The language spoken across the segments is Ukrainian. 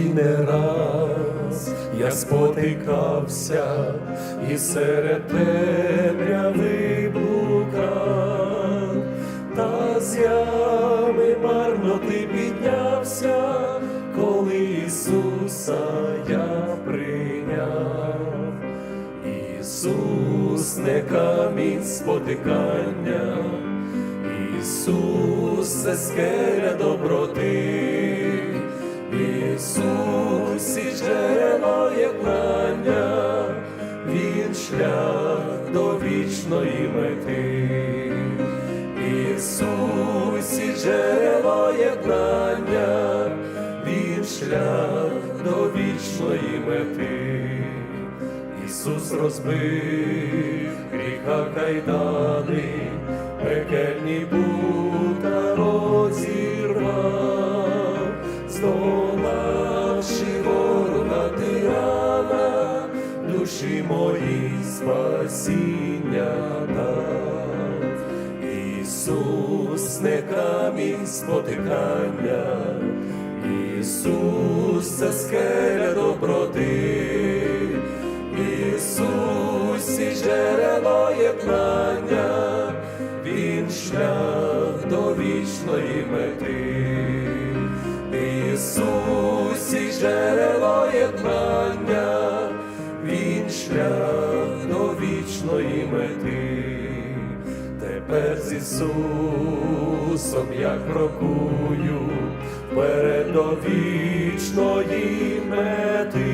не раз я спотикався і серед темряви блукав, та з ями марно ти піднявся, коли Ісуса я прийняв. Ісус не камінь спотикання, Ісус це скеля доброти, шлях до вічної мети, Ісус і джерело єднання, Він шлях до вічної мети. Ісус розбив гріха кайдани, пекельні пута душі моїй спасіння дав. Ісус не камінь спотикання, Ісус це скеля доброти. Ісус і джерело єднання, Він шлях до вічної мети. Ісус і джерело Тепер з Ісусом я крокую вперед вічної мети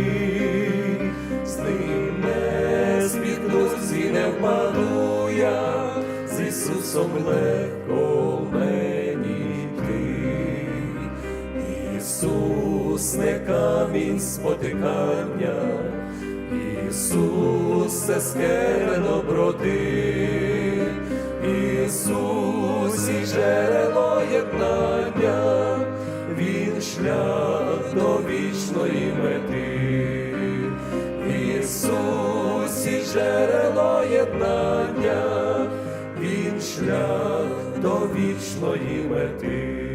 з ним не спіткнусь і не впаду я, з Ісусом легко мені йти. Ісус не камінь спотикання, Ісус це скеля доброти, Ісус і джерело єднання, Він шлях до вічної мети. Ісусі і джерело єднання, Він шлях до вічної мети.